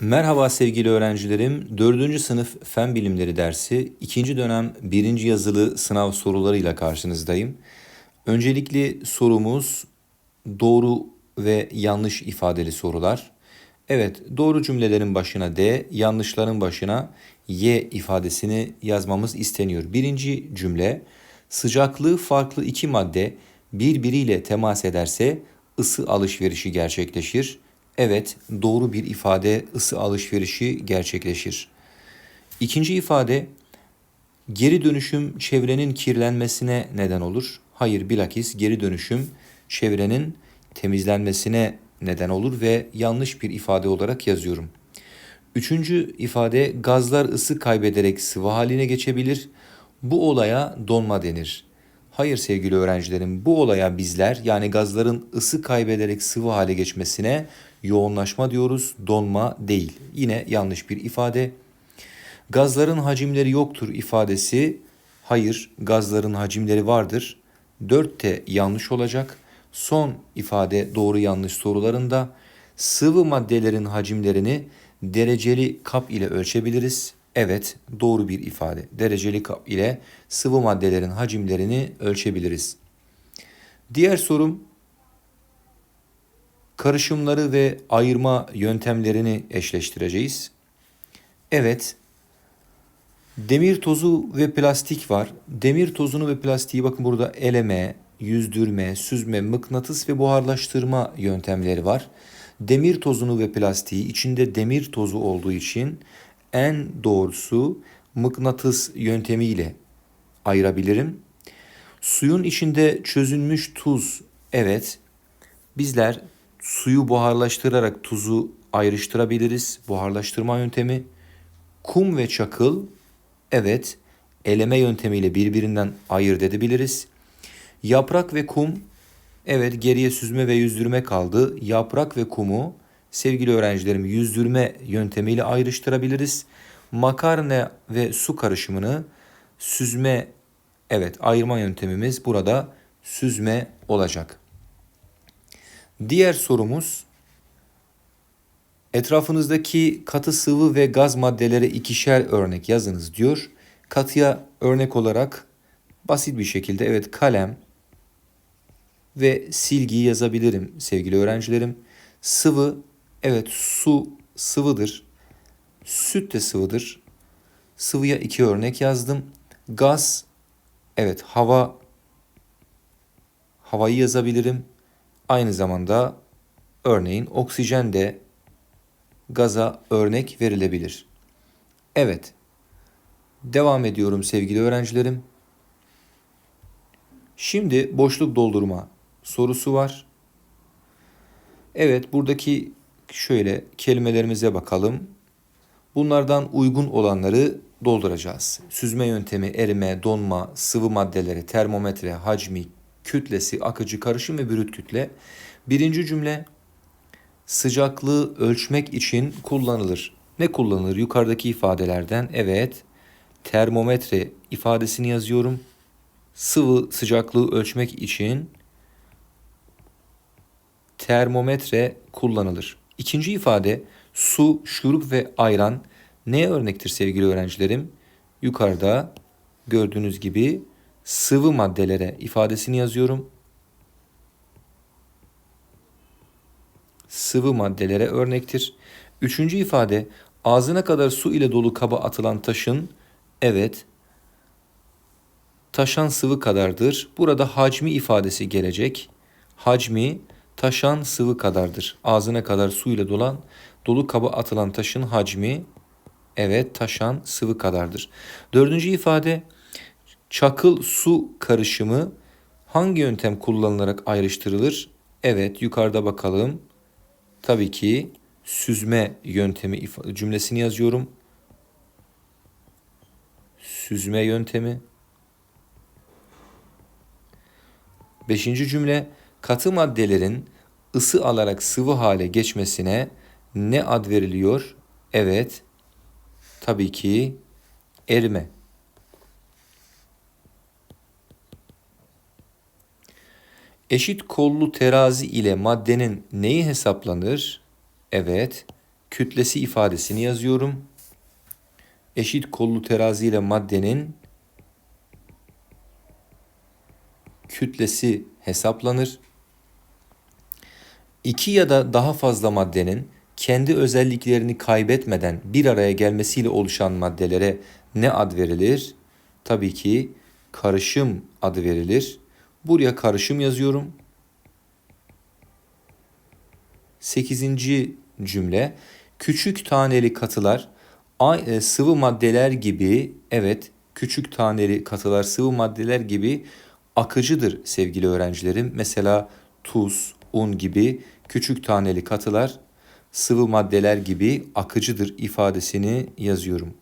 Merhaba sevgili öğrencilerim. 4. sınıf Fen Bilimleri dersi 2. dönem 1. yazılı sınav sorularıyla karşınızdayım. Öncelikli sorumuz doğru ve yanlış ifadeli sorular. Evet, doğru cümlelerin başına D, yanlışların başına Y ifadesini yazmamız isteniyor. Birinci cümle, sıcaklığı farklı iki madde birbiriyle temas ederse ısı alışverişi gerçekleşir. Evet, doğru bir ifade ısı alışverişi gerçekleşir. İkinci ifade geri dönüşüm çevrenin kirlenmesine neden olur. Hayır, bilakis geri dönüşüm çevrenin temizlenmesine neden olur ve yanlış bir ifade olarak yazıyorum. Üçüncü ifade gazlar ısı kaybederek sıvı haline geçebilir. Bu olaya donma denir. Hayır sevgili öğrencilerim bu olaya bizler yani gazların ısı kaybederek sıvı hale geçmesine yoğunlaşma diyoruz donma değil. Yine yanlış bir ifade. Gazların hacimleri yoktur ifadesi hayır gazların hacimleri vardır. 4 de yanlış olacak. Son ifade doğru yanlış sorularında sıvı maddelerin hacimlerini dereceli kap ile ölçebiliriz. Evet, doğru bir ifade. Dereceli kap ile sıvı maddelerin hacimlerini ölçebiliriz. Diğer sorum karışımları ve ayırma yöntemlerini eşleştireceğiz. Evet, demir tozu ve plastik var. Demir tozunu ve plastiği bakın burada eleme, yüzdürme, süzme, mıknatıs ve buharlaştırma yöntemleri var. Demir tozunu ve plastiği içinde demir tozu olduğu için en doğrusu mıknatıs yöntemiyle ayırabilirim. Suyun içinde çözünmüş tuz evet bizler suyu buharlaştırarak tuzu ayrıştırabiliriz. Buharlaştırma yöntemi. Kum ve çakıl evet eleme yöntemiyle birbirinden ayırt edebiliriz. Yaprak ve kum evet geriye süzme ve yüzdürme kaldı. Yaprak ve kumu sevgili öğrencilerim yüzdürme yöntemiyle ayrıştırabiliriz. Makarna ve su karışımını süzme evet ayırma yöntemimiz burada süzme olacak. Diğer sorumuz etrafınızdaki katı sıvı ve gaz maddelere ikişer örnek yazınız diyor. Katıya örnek olarak basit bir şekilde evet kalem ve silgiyi yazabilirim sevgili öğrencilerim. Sıvı evet su sıvıdır. Süt de sıvıdır. Sıvıya iki örnek yazdım. Gaz evet hava havayı yazabilirim. Aynı zamanda örneğin oksijen de gaza örnek verilebilir. Evet. Devam ediyorum sevgili öğrencilerim. Şimdi boşluk doldurma sorusu var. Evet buradaki şöyle kelimelerimize bakalım. Bunlardan uygun olanları dolduracağız. Süzme yöntemi, erime, donma, sıvı maddeleri, termometre, hacmi, kütlesi, akıcı karışım ve brüt kütle. Birinci cümle sıcaklığı ölçmek için kullanılır. Ne kullanılır? Yukarıdaki ifadelerden evet termometre ifadesini yazıyorum. Sıvı sıcaklığı ölçmek için termometre kullanılır. İkinci ifade su, şurup ve ayran neye örnektir sevgili öğrencilerim? Yukarıda gördüğünüz gibi sıvı maddelere ifadesini yazıyorum. Sıvı maddelere örnektir. Üçüncü ifade ağzına kadar su ile dolu kaba atılan taşın evet taşan sıvı kadardır. Burada hacmi ifadesi gelecek. Hacmi taşan sıvı kadardır. Ağzına kadar su ile dolan dolu kaba atılan taşın hacmi evet taşan sıvı kadardır. Dördüncü ifade çakıl su karışımı hangi yöntem kullanılarak ayrıştırılır? Evet yukarıda bakalım. Tabii ki süzme yöntemi cümlesini yazıyorum. Süzme yöntemi. Beşinci cümle katı maddelerin ısı alarak sıvı hale geçmesine ne ad veriliyor? Evet, tabii ki erime. Eşit kollu terazi ile maddenin neyi hesaplanır? Evet, kütlesi ifadesini yazıyorum. Eşit kollu terazi ile maddenin kütlesi hesaplanır. İki ya da daha fazla maddenin kendi özelliklerini kaybetmeden bir araya gelmesiyle oluşan maddelere ne ad verilir? Tabii ki karışım adı verilir. Buraya karışım yazıyorum. Sekizinci cümle. Küçük taneli katılar e, sıvı maddeler gibi evet küçük taneli katılar sıvı maddeler gibi akıcıdır sevgili öğrencilerim. Mesela tuz, un gibi küçük taneli katılar sıvı maddeler gibi akıcıdır ifadesini yazıyorum.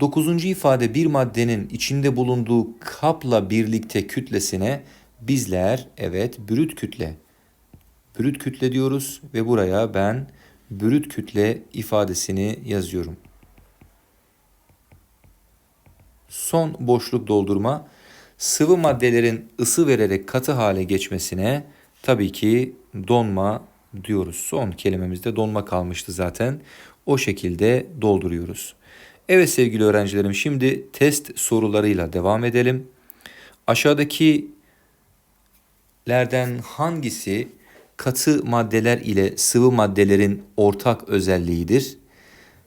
Dokuzuncu ifade bir maddenin içinde bulunduğu kapla birlikte kütlesine bizler evet brüt kütle brüt kütle diyoruz ve buraya ben brüt kütle ifadesini yazıyorum. Son boşluk doldurma sıvı maddelerin ısı vererek katı hale geçmesine tabii ki donma diyoruz. Son kelimemizde donma kalmıştı zaten. O şekilde dolduruyoruz. Evet sevgili öğrencilerim şimdi test sorularıyla devam edelim. Aşağıdakilerden hangisi katı maddeler ile sıvı maddelerin ortak özelliğidir?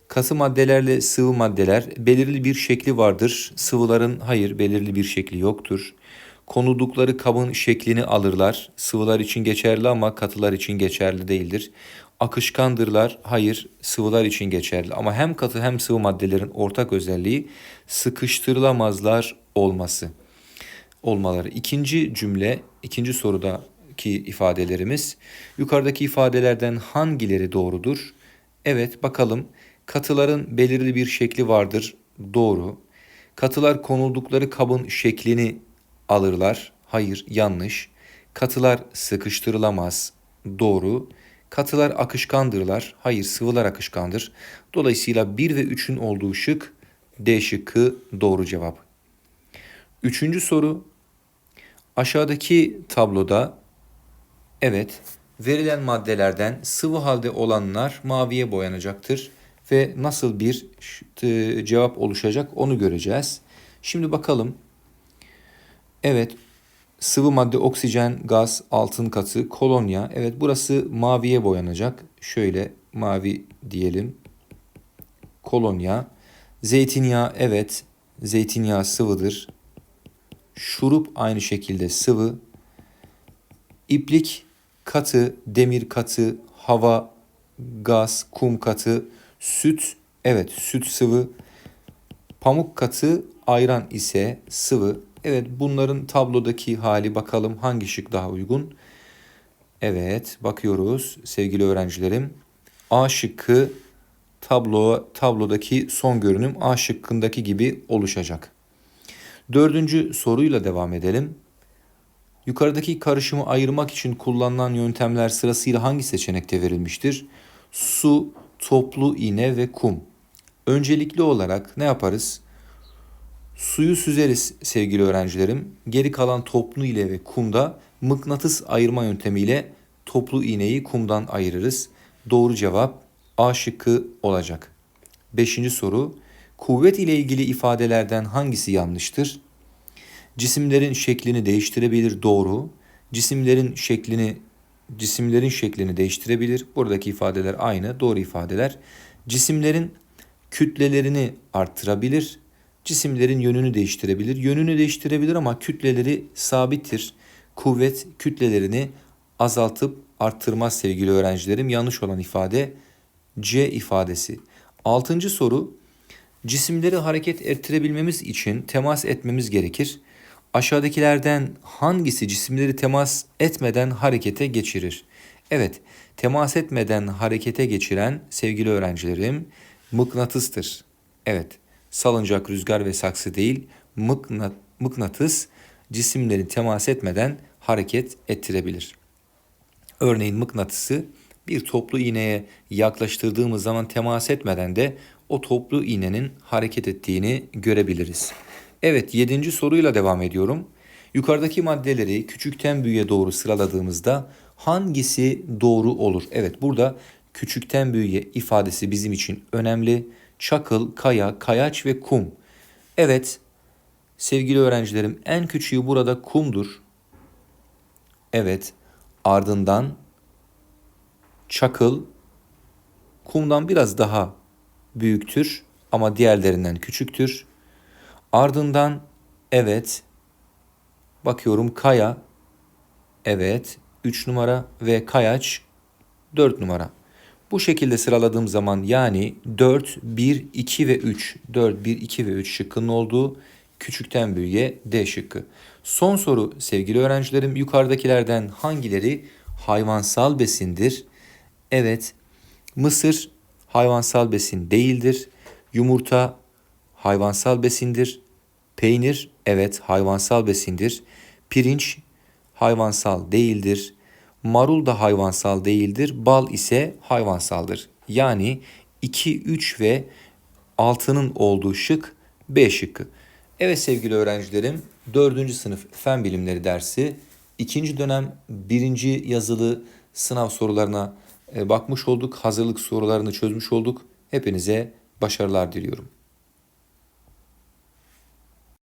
Katı maddelerle sıvı maddeler belirli bir şekli vardır. Sıvıların hayır belirli bir şekli yoktur. Konuldukları kabın şeklini alırlar. Sıvılar için geçerli ama katılar için geçerli değildir. Akışkandırlar. Hayır, sıvılar için geçerli ama hem katı hem sıvı maddelerin ortak özelliği sıkıştırılamazlar olması. Olmaları. İkinci cümle, ikinci sorudaki ifadelerimiz yukarıdaki ifadelerden hangileri doğrudur? Evet, bakalım. Katıların belirli bir şekli vardır. Doğru. Katılar konuldukları kabın şeklini alırlar. Hayır, yanlış. Katılar sıkıştırılamaz. Doğru. Katılar akışkandırlar. Hayır, sıvılar akışkandır. Dolayısıyla 1 ve 3'ün olduğu şık D şıkkı doğru cevap. Üçüncü soru. Aşağıdaki tabloda evet verilen maddelerden sıvı halde olanlar maviye boyanacaktır ve nasıl bir e, cevap oluşacak onu göreceğiz. Şimdi bakalım Evet sıvı madde oksijen, gaz, altın katı, kolonya. Evet burası maviye boyanacak. Şöyle mavi diyelim. Kolonya. Zeytinyağı evet zeytinyağı sıvıdır. Şurup aynı şekilde sıvı. İplik katı, demir katı, hava, gaz, kum katı, süt evet süt sıvı. Pamuk katı, ayran ise sıvı. Evet bunların tablodaki hali bakalım hangi şık daha uygun. Evet bakıyoruz sevgili öğrencilerim. A şıkkı tablo tablodaki son görünüm A şıkkındaki gibi oluşacak. Dördüncü soruyla devam edelim. Yukarıdaki karışımı ayırmak için kullanılan yöntemler sırasıyla hangi seçenekte verilmiştir? Su, toplu iğne ve kum. Öncelikli olarak ne yaparız? Suyu süzeriz sevgili öğrencilerim. Geri kalan toplu ile ve kumda mıknatıs ayırma yöntemiyle toplu iğneyi kumdan ayırırız. Doğru cevap A şıkkı olacak. Beşinci soru. Kuvvet ile ilgili ifadelerden hangisi yanlıştır? Cisimlerin şeklini değiştirebilir doğru. Cisimlerin şeklini cisimlerin şeklini değiştirebilir. Buradaki ifadeler aynı doğru ifadeler. Cisimlerin kütlelerini arttırabilir cisimlerin yönünü değiştirebilir. Yönünü değiştirebilir ama kütleleri sabittir. Kuvvet kütlelerini azaltıp arttırmaz sevgili öğrencilerim. Yanlış olan ifade C ifadesi. Altıncı soru cisimleri hareket ettirebilmemiz için temas etmemiz gerekir. Aşağıdakilerden hangisi cisimleri temas etmeden harekete geçirir? Evet, temas etmeden harekete geçiren sevgili öğrencilerim mıknatıstır. Evet, salıncak, rüzgar ve saksı değil mıknat, mıknatıs cisimlerin temas etmeden hareket ettirebilir. Örneğin mıknatısı bir toplu iğneye yaklaştırdığımız zaman temas etmeden de o toplu iğnenin hareket ettiğini görebiliriz. Evet yedinci soruyla devam ediyorum. Yukarıdaki maddeleri küçükten büyüğe doğru sıraladığımızda hangisi doğru olur? Evet burada küçükten büyüğe ifadesi bizim için önemli. Çakıl, kaya, kayaç ve kum. Evet sevgili öğrencilerim en küçüğü burada kumdur. Evet ardından çakıl kumdan biraz daha büyüktür ama diğerlerinden küçüktür. Ardından evet bakıyorum kaya evet 3 numara ve kayaç 4 numara. Bu şekilde sıraladığım zaman yani 4, 1, 2 ve 3. 4, 1, 2 ve 3 şıkkının olduğu küçükten büyüğe D şıkkı. Son soru sevgili öğrencilerim yukarıdakilerden hangileri hayvansal besindir? Evet mısır hayvansal besin değildir. Yumurta hayvansal besindir. Peynir evet hayvansal besindir. Pirinç hayvansal değildir. Marul da hayvansal değildir. Bal ise hayvansaldır. Yani 2, 3 ve 6'nın olduğu şık B şıkkı. Evet sevgili öğrencilerim 4. sınıf fen bilimleri dersi 2. dönem 1. yazılı sınav sorularına e, bakmış olduk. Hazırlık sorularını çözmüş olduk. Hepinize başarılar diliyorum.